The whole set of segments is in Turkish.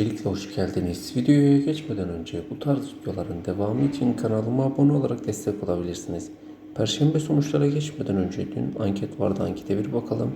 Öncelikle hoş geldiniz. Videoya geçmeden önce bu tarz videoların devamı için kanalıma abone olarak destek olabilirsiniz. Perşembe sonuçlara geçmeden önce dün anket vardı. Ankete bir bakalım.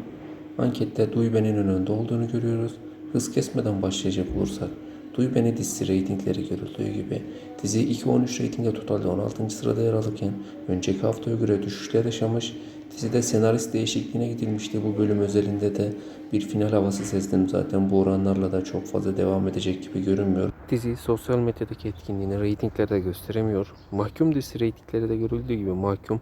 Ankette Duy Beni'nin önünde olduğunu görüyoruz. Hız kesmeden başlayacak olursak Duy Beni dizisi reytingleri görüldüğü gibi dizi 2.13 reytingde totalde 16. sırada yer alırken önceki haftaya göre düşüşler yaşamış. Dizide senarist değişikliğine gidilmişti. Bu bölüm özelinde de bir final havası sezdim. Zaten bu oranlarla da çok fazla devam edecek gibi görünmüyor. Dizi sosyal medyadaki etkinliğini reytinglerde gösteremiyor. Mahkum dizisi reytingleri de görüldüğü gibi Mahkum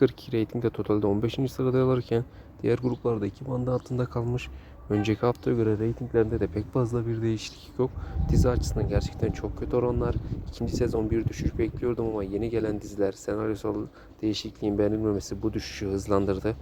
2.42 reytingde totalde 15. sırada yer alırken diğer gruplarda 2 bandı altında kalmış. Önceki haftaya göre reytinglerde de pek fazla bir değişiklik yok. Dizi açısından gerçekten çok kötü oranlar. İkinci sezon bir düşüş bekliyordum ama yeni gelen diziler senaryosal değişikliğin beğenilmemesi bu düşüşü hızlandırdı.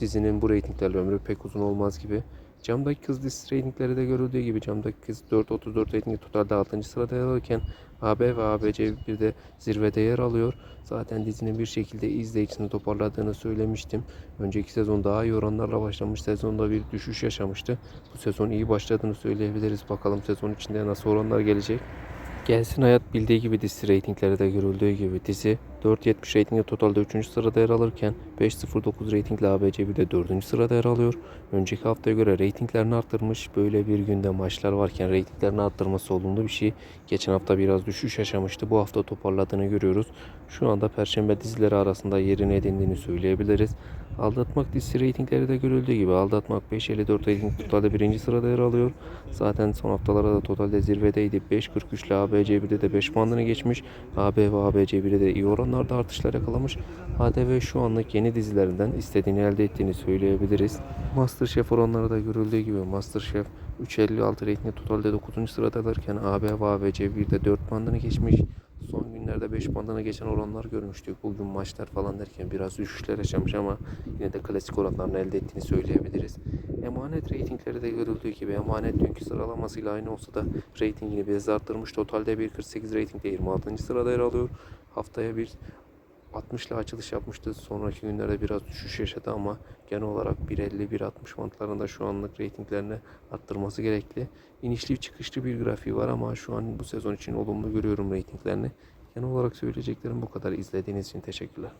Dizinin bu reytinglerle ömrü pek uzun olmaz gibi. Camdaki Kız dizisi reytingleri de görüldüğü gibi Camdaki Kız 4.34 reytingi totalde 6. sırada yer alırken AB ve ABC bir de zirvede yer alıyor. Zaten dizinin bir şekilde izleyicisini toparladığını söylemiştim. Önceki sezon daha iyi oranlarla başlamış. Sezonda bir düşüş yaşamıştı. Bu sezon iyi başladığını söyleyebiliriz. Bakalım sezon içinde nasıl oranlar gelecek. Gelsin Hayat bildiği gibi dizi reytingleri de görüldüğü gibi dizi 4.70 reytingde totalde 3. sırada yer alırken 5.09 reytingle ABC bir de 4. sırada yer alıyor. Önceki haftaya göre reytinglerini arttırmış. Böyle bir günde maçlar varken reytinglerini arttırması olumlu bir şey. Geçen hafta biraz düşüş yaşamıştı. Bu hafta toparladığını görüyoruz. Şu anda Perşembe dizileri arasında yerini edindiğini söyleyebiliriz. Aldatmak dizisi reytingleri de görüldüğü gibi Aldatmak 5.54 reyting totalde birinci sırada yer alıyor. Zaten son haftalarda da totalde zirvedeydi. 5.43 ile ABC 1'de de 5 bandını geçmiş. AB ve ABC 1'de de iyi oranlarda artışlar yakalamış. ATV şu anlık yeni dizilerinden istediğini elde ettiğini söyleyebiliriz. Masterchef oranları da görüldüğü gibi Masterchef 3.56 reytingde totalde 9. sırada alırken AB ve ABC 1'de 4 bandını geçmiş. Son günlerde 5 bandına geçen oranlar görmüştük. Bugün maçlar falan derken biraz düşüşler yaşamış ama yine de klasik oranlarını elde ettiğini söyleyebiliriz. Emanet reytingleri de görüldüğü gibi Emanet dünkü sıralamasıyla aynı olsa da reytingini biraz arttırmış. Totalde 1.48 reytingde 26. sırada yer alıyor. Haftaya bir 60 ile açılış yapmıştı. Sonraki günlerde biraz düşüş yaşadı ama genel olarak 1.50-1.60 bantlarında şu anlık reytinglerini arttırması gerekli. İnişli çıkışlı bir grafiği var ama şu an bu sezon için olumlu görüyorum reytinglerini. Genel olarak söyleyeceklerim bu kadar. İzlediğiniz için teşekkürler.